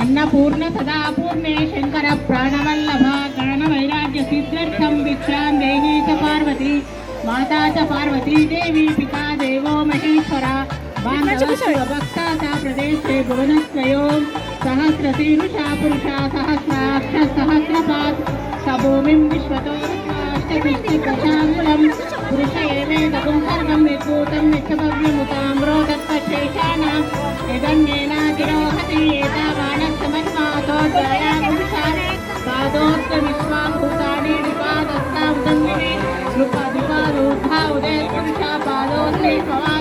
అన్నపూర్ణ సదా పూర్ణే శంకర ప్రాణవల్లభ గణ వైరాగ్య సిద్ధ్యర్థం భిక్షాం దేహీ చ పార్వతి మాతా చ పార్వతీ దేవి పితా దేవో మహేశ్వర భక్త సా ప్రదేశే భువనస్వయం సహస్రశీనుషా పురుషా సహస్రాక్ష సహస్రపాత్ సభూమిం విశ్వతో ప్రశాంగులం పురుష ఏవేదకం సర్వం విభూతం నిత్యభవ్యముతామ్రోదత్పశేషానాం యదన్యేనాతిరోహతి ఏతావానస్తమన్మాతో దయాగుంసా పాదోస్త విశ్వాభూతాని నిపాదస్తాముదంగిని నృపదిపాదూర్ధా ఉదయ పురుష పాదోస్తి భవాత్మనః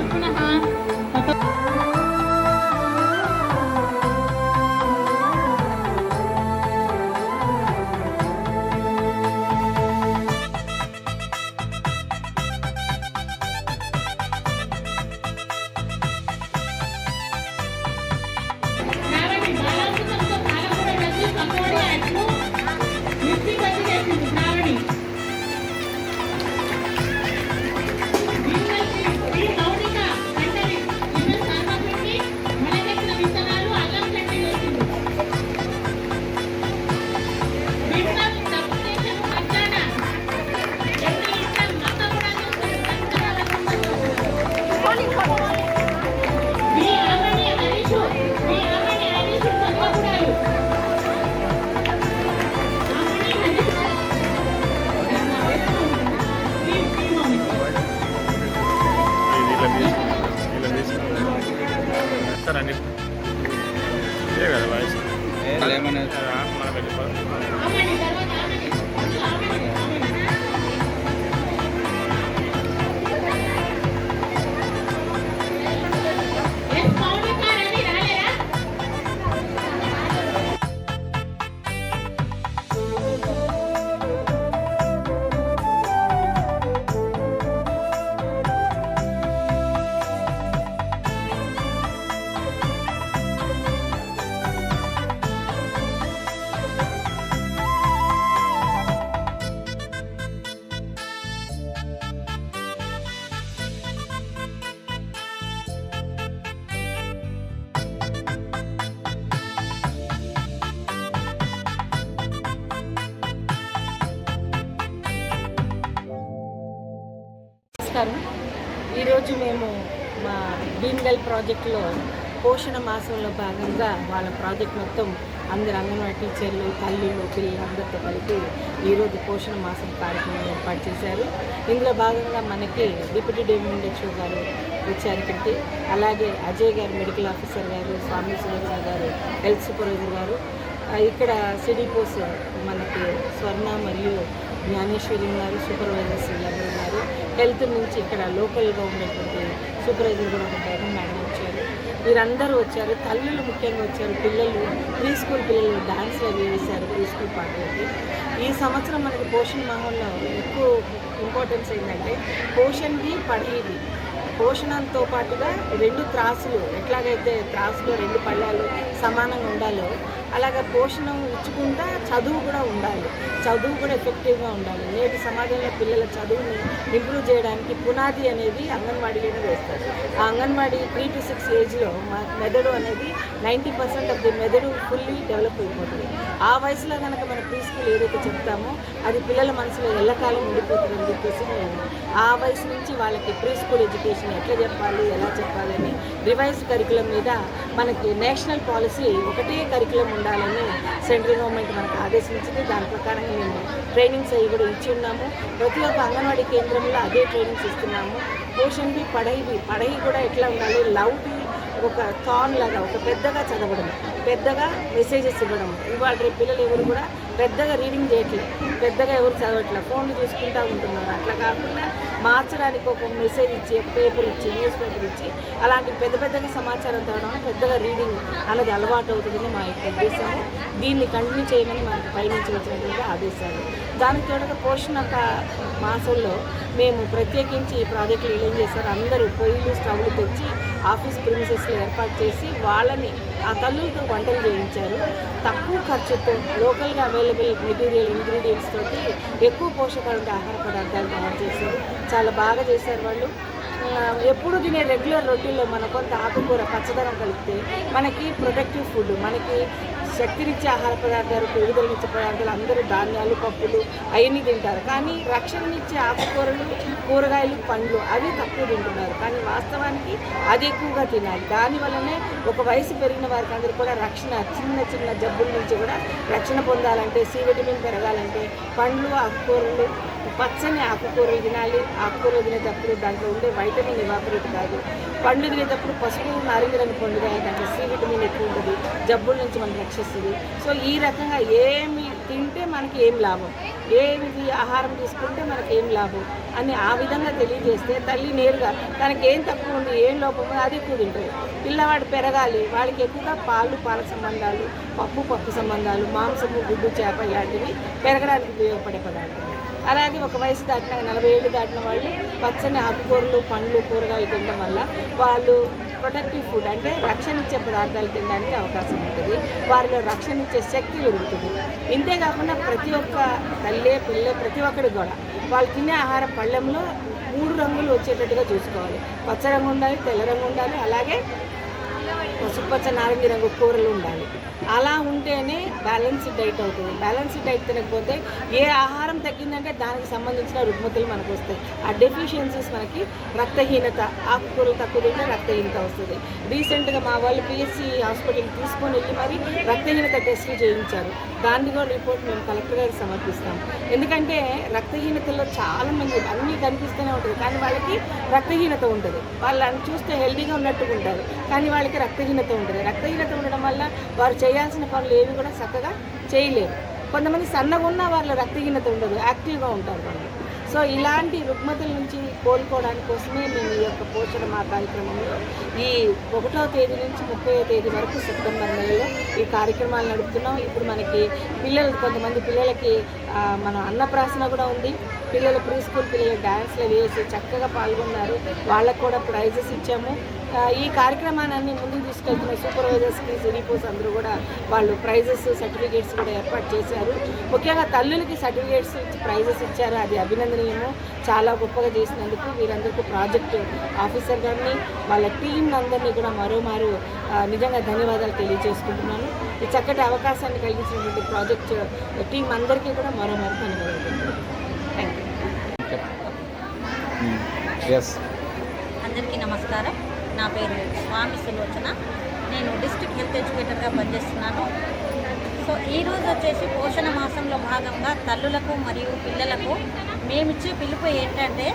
నమస్కారం. ఈరోజు మేము మా భీమ్గల్ ప్రాజెక్టులో పోషణ మాసంలో భాగంగా వాళ్ళ ప్రాజెక్ట్ మొత్తం అందరు అంగన్వాడీ టీచర్లు తల్లులు పిల్లలందరితో కలిపి ఈరోజు పోషణ మాసం కార్యక్రమం ఏర్పాటు చేశారు. ఇందులో భాగంగా మనకి డిప్యూటీ డెమ్యూనిడెక్షో గారు వచ్చారు ఇక్కడికి. అలాగే అజయ్ గారు మెడికల్ ఆఫీసర్ గారు స్వామి సురేష్ గారు హెల్త్ సూపర్వైజర్ గారు. ఇక్కడ సిడిపోస్ మనకి స్వర్ణ మరియు జ్ఞానేశ్వరి గారు సూపర్వైజర్స్ వీళ్ళందరూ ఉన్నారు. హెల్త్ నుంచి ఇక్కడ లోకల్గా ఉండేటువంటి సూపర్వైజర్ కూడా ఉంటారు మేడం వచ్చారు. వీరందరూ వచ్చారు. తల్లులు ముఖ్యంగా వచ్చారు. పిల్లలు ప్రీ స్కూల్ పిల్లలు డాన్స్ అవి వేశారు ప్రీ స్కూల్ పాటలకి ఈ సంవత్సరం మనకి పోషణ్ మహల్లో ఎక్కువ ఇంపార్టెన్స్ ఏంటంటే పోషణ్ది పడేది పోషణంతో పాటుగా రెండు త్రాసులు ఎట్లాగైతే త్రాసులో రెండు పళ్ళాలు సమానంగా ఉండాలో అలాగే పోషణం ఇచ్చుకుంటా చదువు కూడా ఉండాలి. చదువు కూడా ఎఫెక్టివ్గా ఉండాలి. నేటి సమాజంలో పిల్లల చదువుని ఇంప్రూవ్ చేయడానికి పునాది అనేది అంగన్వాడీలోనే వేస్తారు. ఆ అంగన్వాడీ త్రీ టు సిక్స్ ఏజ్లో మా మెదడు అనేది నైంటీ పర్సెంట్ ఆఫ్ ది మెదడు ఫుల్లీ డెవలప్ అయిపోతుంది. ఆ వయసులో కనుక మన ప్రీ స్కూల్ ఏదైతే చెప్తామో అది పిల్లల మనసులో ఎల్లకాలం ఉండిపోతుందని చెప్పేసి నేను ఆ వయసు నుంచి వాళ్ళకి ప్రీ స్కూల్ ఎడ్యుకేషన్ ఎట్లా చెప్పాలి ఎలా చెప్పాలని అని రివైజ్ కరికులం మీద మనకి నేషనల్ పాలసీ ఒకటే కరికులం ఉండాలని సెంట్రల్ గవర్నమెంట్ మనకు ఆదేశించింది. దాని ప్రకారంగా మేము ట్రైనింగ్స్ అవి కూడా ఇచ్చి ఉన్నాము. ప్రతి ఒక్క అంగన్వాడీ కేంద్రంలో అదే ట్రైనింగ్స్ ఇస్తున్నాము. పోషన్ బి పడైవి పడై కూడా ఎట్లా ఉండాలి? లవ్ బి ఒక థాన్ లాగా ఒక పెద్దగా చదవడం పెద్దగా మెసేజెస్ ఇవ్వడం ఇవాళ రేపు పిల్లలు ఎవరు కూడా పెద్దగా రీడింగ్ చేయట్లేదు పెద్దగా ఎవరు చదవట్లేదు ఫోన్లు చూసుకుంటూ ఉంటున్నారు. అట్లా కాకుండా మార్చడానికి ఒక మెసేజ్ ఇచ్చి ఒక పేపర్ ఇచ్చి న్యూస్ పేపర్ ఇచ్చి అలాంటి పెద్ద పెద్దగా సమాచారం తేవడం పెద్దగా రీడింగ్ అన్నది అలవాటు అవుతుందని మా యొక్క ఉద్దేశము. దీన్ని కంటిన్యూ చేయమని మనకు పైనుంచి వచ్చినటువంటి ఆదేశాలు. దానికి తోడుగా పోషణ మాసంలో మేము ప్రత్యేకించి ఈ ప్రాజెక్టులు ఏం చేశారు? అందరూ పొయ్యిలు స్టవ్లు తెచ్చి ఆఫీస్ ప్రిమిసెస్లో ఏర్పాటు చేసి వాళ్ళని ఆ తల్లులతో వంటలు చేయించారు. తక్కువ ఖర్చుతో లోకల్గా అవైలబుల్ మెటీరియల్ ఇంగ్రీడియంట్స్ తోటి ఎక్కువ పోషకాలు ఆహార పదార్థాలు తయారు చేశారు. చాలా బాగా చేశారు వాళ్ళు. ఎప్పుడు తినే రెగ్యులర్ రొటీన్లో మన కొంత ఆకుకూర పచ్చదనం కలిపితే మనకి ప్రొటెక్టివ్ ఫుడ్ మనకి శక్తినిచ్చే ఆహార పదార్థాలు పెరుగుదలనిచ్చే పదార్థాలు అందరూ ధాన్యాలు పప్పులు అవన్నీ తింటారు. కానీ రక్షణనిచ్చే ఆకుకూరలు కూరగాయలు పండ్లు అవి తక్కువ తింటున్నారు. కానీ వాస్తవానికి అది ఎక్కువగా తినాలి. దానివల్లనే ఒక వయసు పెరిగిన వారికి అందరూ కూడా రక్షణ చిన్న చిన్న జబ్బుల నుంచి కూడా రక్షణ పొందాలంటే సి విటమిన్ పెరగాలంటే పండ్లు ఆకుకూరలు పచ్చని ఆకుకూర తినాలి ఆకుకూర తినేటప్పుడు దాంట్లో ఉండే వైటమిన్ ఇవాపరేట్ కాదు. పండు తినేటప్పుడు పసుపు నారింజ రంగు పండుగ దాంట్లో సి విటమిన్ ఎక్కువ ఉంటుంది. జబ్బుల నుంచి మనకి రక్షిస్తుంది. సో ఈ రకంగా ఏమి తింటే మనకి ఏం లాభం? ఏమిటి ఆహారం తీసుకుంటే మనకి ఏం లాభం? అని ఆ విధంగా తెలియజేస్తే తల్లి నేరుగా తనకి ఏం తక్కువ ఉంది ఏం లోపం అది ఎక్కువ తింటుంది. పిల్లవాడు పెరగాలి వాళ్ళకి ఎక్కువగా పాలు పాల సంబంధాలు పప్పు పప్పు సంబంధాలు మాంసము గుడ్డు చేప ఇలాంటివి పెరగడానికి ఉపయోగపడే పదార్థాలు. అలాగే ఒక వయసు దాటిన నలభై ఏళ్ళు దాటిన వాళ్ళు పచ్చని ఆకుకూరలు పండ్లు కూరగాయలు తినడం వల్ల వాళ్ళు ప్రొటెక్టివ్ ఫుడ్ అంటే రక్షణ ఇచ్చే పదార్థాలు తినడానికి అవకాశం ఉంటుంది. వారిలో రక్షణ ఇచ్చే శక్తి పెరుగుతుంది. ఇంతేకాకుండా ప్రతి ఒక్క తల్లే పిల్ల ప్రతి ఒక్కరికి కూడా వాళ్ళు తినే ఆహార పళ్ళెంలో మూడు రంగులు వచ్చేటట్టుగా చూసుకోవాలి. పచ్చ రంగు ఉండాలి తెల్ల రంగు ఉండాలి అలాగే పసుపచ్చ నారింజ రంగు కూరలు ఉండాలి. అలా ఉంటేనే బ్యాలెన్స్డ్ డైట్ అవుతుంది. బ్యాలెన్స్డ్ డైట్ తినకపోతే ఏ ఆహారం తగ్గిందంటే దానికి సంబంధించిన రుగ్మతులు మనకు వస్తాయి. ఆ డెఫిషియన్సీస్ మనకి రక్తహీనత ఆకుకూరలు తక్కువ తింటే రక్తహీనత వస్తుంది. రీసెంట్గా మా వాళ్ళు పిఎస్సి హాస్పిటల్కి తీసుకొని వెళ్ళి మరి రక్తహీనత టెస్టులు చేయించారు. దాన్ని కూడా రిపోర్ట్ మేము కలెక్టర్ గారికి సమర్పిస్తాం. ఎందుకంటే రక్తహీనతలో చాలామంది అన్నీ కనిపిస్తూనే ఉంటుంది. కానీ వాళ్ళకి రక్తహీనత ఉంటుంది. వాళ్ళని చూస్తే హెల్దీగా ఉన్నట్టుగా ఉంటారు. కానీ వాళ్ళకి రక్తహీనత ఉంటుంది. రక్తహీనత ఉండడం వల్ల వారు చేయ చేయాల్సిన పనులు ఏవి కూడా చక్కగా చేయలేరు. కొంతమంది సన్నగా ఉన్న వాళ్ళ రక్తహీనత ఉండదు యాక్టివ్గా ఉంటారు వాళ్ళు. సో ఇలాంటి రుగ్మతల నుంచి కోలుకోవడానికి కోసమే మేము ఈ యొక్క పోషణ మా కార్యక్రమంలో ఈ ఒకటో తేదీ నుంచి ముప్పై తేదీ వరకు సెప్టెంబర్ నెలలో ఈ కార్యక్రమాలు నడుపుతున్నాం. ఇప్పుడు మనకి పిల్లలు కొంతమంది పిల్లలకి మన అన్నప్రాసన కూడా ఉంది. పిల్లలు ప్రీ స్కూల్ పిల్లలు డ్యాన్స్లు వేసి చక్కగా పాల్గొన్నారు. వాళ్ళకు కూడా ప్రైజెస్ ఇచ్చాము. ఈ కార్యక్రమాన్ని అన్ని ముందుకు తీసుకెళ్తున్న సూపర్వైజర్స్కి సిరిపోస్ అందరూ కూడా వాళ్ళు ప్రైజెస్ సర్టిఫికేట్స్ కూడా ఏర్పాటు చేశారు. ముఖ్యంగా తల్లులకి సర్టిఫికేట్స్ ఇచ్చి ప్రైజెస్ ఇచ్చారు. అది అభినందనీయము. చాలా గొప్పగా చేసినందుకు వీరందరికీ ప్రాజెక్ట్ ఆఫీసర్ గారిని వాళ్ళ టీం అందరినీ కూడా మరోమారు నిజంగా ధన్యవాదాలు తెలియజేసుకుంటున్నాను. ఈ చక్కటి అవకాశాన్ని కలిగించినటువంటి ప్రాజెక్ట్ టీం అందరికీ కూడా మరోమారు ధన్యవాదాలు. థ్యాంక్ యూ అందరికీ నమస్కారం. నా పేరు స్వామి సులోచన. నేను డిస్ట్రిక్ట్ హెల్త్ ఎడ్యుకేటర్గా పనిచేస్తున్నాను. సో ఈరోజు వచ్చేసి పోషణ మాసంలో భాగంగా తల్లులకు మరియు పిల్లలకు మేమిచ్చే పిలుపు ఏంటంటే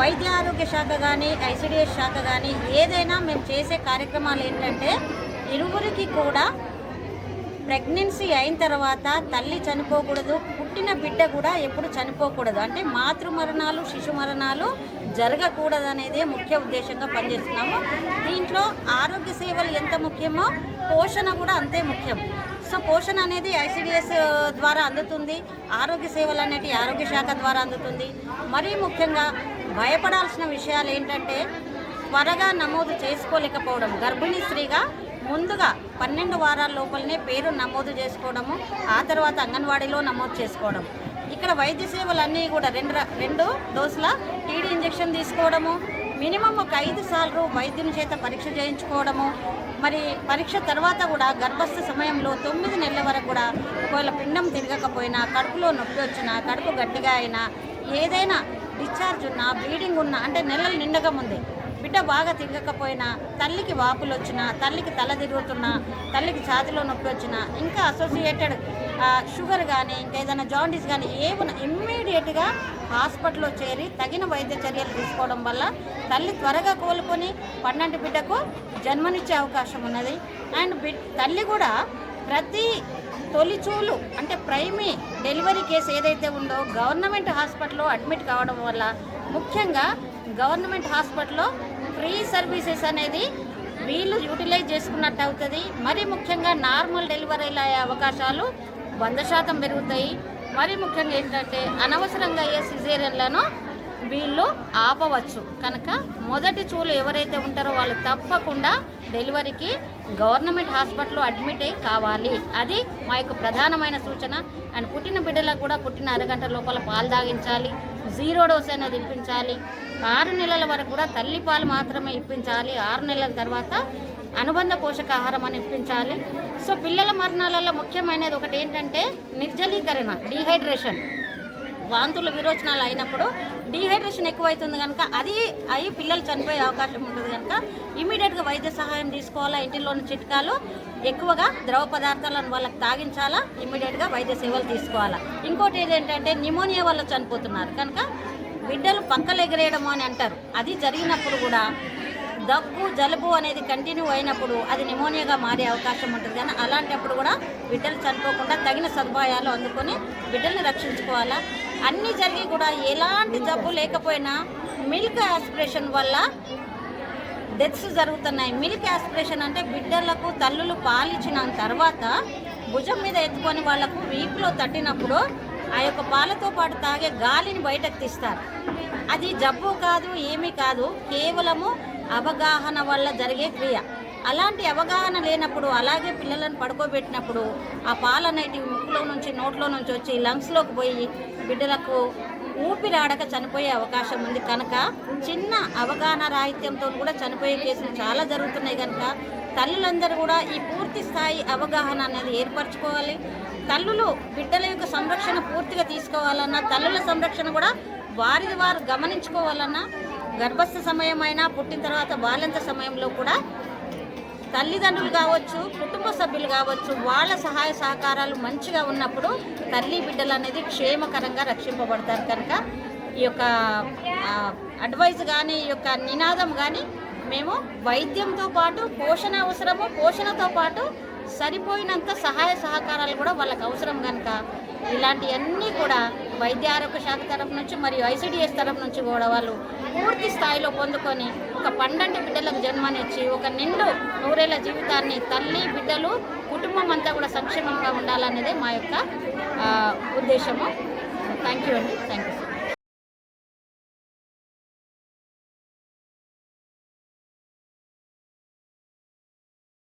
వైద్య ఆరోగ్య శాఖ కానీ ఐసిడిఎస్ శాఖ కానీ ఏదైనా మేము చేసే కార్యక్రమాలు ఏంటంటే ఇరువురికి కూడా ప్రెగ్నెన్సీ అయిన తర్వాత తల్లి చనిపోకూడదు పుట్టిన బిడ్డ కూడా ఎప్పుడు చనిపోకూడదు. అంటే మాతృ మరణాలు శిశు మరణాలు జరగకూడదనేదే ముఖ్య ఉద్దేశంగా పనిచేస్తున్నాము. దీంట్లో ఆరోగ్య సేవలు ఎంత ముఖ్యమో పోషణ కూడా అంతే ముఖ్యం. సో పోషణ అనేది ఐసిడిఎస్ ద్వారా అందుతుంది ఆరోగ్య సేవలు అనేటివి ఆరోగ్య శాఖ ద్వారా అందుతుంది. మరీ ముఖ్యంగా భయపడాల్సిన విషయాలు ఏంటంటే త్వరగా నమోదు చేసుకోలేకపోవడం. గర్భిణీ స్త్రీగా ముందుగా పన్నెండు వారాల లోపలనే పేరు నమోదు చేసుకోవడము ఆ తర్వాత అంగన్వాడీలో నమోదు చేసుకోవడం. ఇక్కడ వైద్య సేవలన్నీ కూడా రెండు రెండు డోసుల టీడీ ఇంజెక్షన్ తీసుకోవడము మినిమం ఒక ఐదు సార్లు వైద్యుని చేత పరీక్ష చేయించుకోవడము. మరి పరీక్ష తర్వాత కూడా గర్భస్థ సమయంలో తొమ్మిది నెలల వరకు కూడా ఒకవేళ పిండం తిరగకపోయినా కడుపులో నొప్పి వచ్చినా కడుపు గట్టిగా అయినా ఏదైనా డిశ్చార్జ్ ఉన్నా బ్లీడింగ్ ఉన్నా అంటే నెలలు నిండగా ముందే బిడ్డ బాగా తిరగకపోయినా తల్లికి వాపులు వచ్చినా తల్లికి తల తిరుగుతున్నా తల్లికి ఛాతిలో నొప్పి వచ్చినా ఇంకా అసోసియేటెడ్ షుగర్ కానీ ఇంకా ఏదైనా జాండీస్ కానీ ఏమైనా ఇమ్మీడియట్గా హాస్పిటల్లో చేరి తగిన వైద్య చర్యలు తీసుకోవడం వల్ల తల్లి త్వరగా కోలుకొని పన్నెండు బిడ్డకు జన్మనిచ్చే అవకాశం ఉన్నది. అండ్ బిడ్ తల్లి కూడా ప్రతి తొలిచూలు అంటే ప్రైమీ డెలివరీ కేసు ఏదైతే ఉందో గవర్నమెంట్ హాస్పిటల్లో అడ్మిట్ కావడం వల్ల ముఖ్యంగా గవర్నమెంట్ హాస్పిటల్లో ఫ్రీ సర్వీసెస్ అనేది వీళ్ళు యూటిలైజ్ చేసుకున్నట్టు అవుతుంది. మరి ముఖ్యంగా నార్మల్ డెలివరీలు అయ్యే అవకాశాలు వంద శాతం పెరుగుతాయి. మరి ముఖ్యంగా ఏంటంటే అనవసరంగా అయ్యే సిజేరియన్లను వీళ్ళు ఆపవచ్చు. కనుక మొదటి చూలు ఎవరైతే ఉంటారో వాళ్ళు తప్పకుండా డెలివరీకి గవర్నమెంట్ హాస్పిటల్లో అడ్మిట్ అయి కావాలి. అది మా యొక్క ప్రధానమైన సూచన. అండ్ పుట్టిన బిడ్డలకు కూడా పుట్టిన అరగంట లోపల పాలు తాగించాలి. జీరో డోస్ అనేది ఇప్పించాలి ఆరు నెలల వరకు కూడా తల్లిపాలు మాత్రమే ఇప్పించాలి. ఆరు నెలల తర్వాత అనుబంధ పోషకాహారం అని ఇప్పించాలి. సో పిల్లల మరణాలలో ముఖ్యమైనది ఒకటి ఏంటంటే నిర్జలీకరణ డీహైడ్రేషన్. వాంతులు విరోచనాలు అయినప్పుడు డీహైడ్రేషన్ ఎక్కువైతుంది కనుక అది అయి పిల్లలు చనిపోయే అవకాశం ఉంటుంది కనుక ఇమీడియట్గా వైద్య సహాయం తీసుకోవాలా ఇంటిలోని చిట్కాలు ఎక్కువగా ద్రవ పదార్థాలను వాళ్ళకి తాగించాలా ఇమీడియట్గా వైద్య సేవలు తీసుకోవాలా. ఇంకోటి ఏంటంటే నిమోనియా వల్ల చనిపోతున్నారు. కనుక బిడ్డలు పక్కలు ఎగరేయడము అని అంటారు. అది జరిగినప్పుడు కూడా దగ్గు జలుబు అనేది కంటిన్యూ అయినప్పుడు అది నిమోనియాగా మారే అవకాశం ఉంటుంది. కానీ అలాంటప్పుడు కూడా బిడ్డలు చనిపోకుండా తగిన సదుపాయాలు అందుకొని బిడ్డల్ని రక్షించుకోవాలా. అన్నీ జరిగి కూడా ఎలాంటి జబ్బు లేకపోయినా మిల్క్ ఆస్పిరేషన్ వల్ల డెత్స్ జరుగుతున్నాయి. మిల్క్ ఆస్పిరేషన్ అంటే బిడ్డలకు తల్లులు పాలిచ్చిన తర్వాత భుజం మీద ఎత్తుకొని వాళ్ళకు వీపులో తట్టినప్పుడు ఆ యొక్క పాలతో పాటు తాగే గాలిని బయటకు తీస్తారు. అది జబ్బు కాదు ఏమీ కాదు కేవలము అవగాహన వల్ల జరిగే క్రియ. అలాంటి అవగాహన లేనప్పుడు అలాగే పిల్లలను పడుకోబెట్టినప్పుడు ఆ పాలు అనేటివి ముక్కులో నుంచి నోట్లో నుంచి వచ్చి లంగ్స్లోకి పోయి బిడ్డలకు ఊపిరాడక చనిపోయే అవకాశం ఉంది. కనుక చిన్న అవగాహన రాహిత్యంతో కూడా చనిపోయే కేసులు చాలా జరుగుతున్నాయి కనుక తల్లులందరూ కూడా ఈ పూర్తి స్థాయి అవగాహన అనేది ఏర్పరచుకోవాలి. తల్లులు బిడ్డల యొక్క సంరక్షణ పూర్తిగా తీసుకోవాలన్నా తల్లుల సంరక్షణ కూడా వారిది వారు గమనించుకోవాలన్నా గర్భస్థ సమయమైనా పుట్టిన తర్వాత బాల్యంత సమయంలో కూడా తల్లిదండ్రులు కావచ్చు కుటుంబ సభ్యులు కావచ్చు వాళ్ళ సహాయ సహకారాలు మంచిగా ఉన్నప్పుడు తల్లి బిడ్డలు అనేది క్షేమకరంగా రక్షింపబడతారు కనుక ఈ యొక్క అడ్వైజ్ కానీ ఈ యొక్క నినాదం కానీ మేము వైద్యంతో పాటు పోషణ అవసరము పోషణతో పాటు సరిపోయినంత సహాయ సహకారాలు కూడా వాళ్ళకి అవసరం కనుక ఇలాంటివన్నీ కూడా వైద్య ఆరోగ్య శాఖ తరఫు నుంచి మరియు ఐసిడిఎస్ తరఫు నుంచి కూడా వాళ్ళు పూర్తి స్థాయిలో పొందుకొని ఒక పండంటి బిడ్డలకు జన్మనిచ్చి ఒక నిండు నూరేళ్ళ జీవితాన్ని తల్లి బిడ్డలు కుటుంబం అంతా కూడా సంక్షేమంగా ఉండాలనేదే మా యొక్క ఉద్దేశము. థ్యాంక్ యూ అండి. Thank you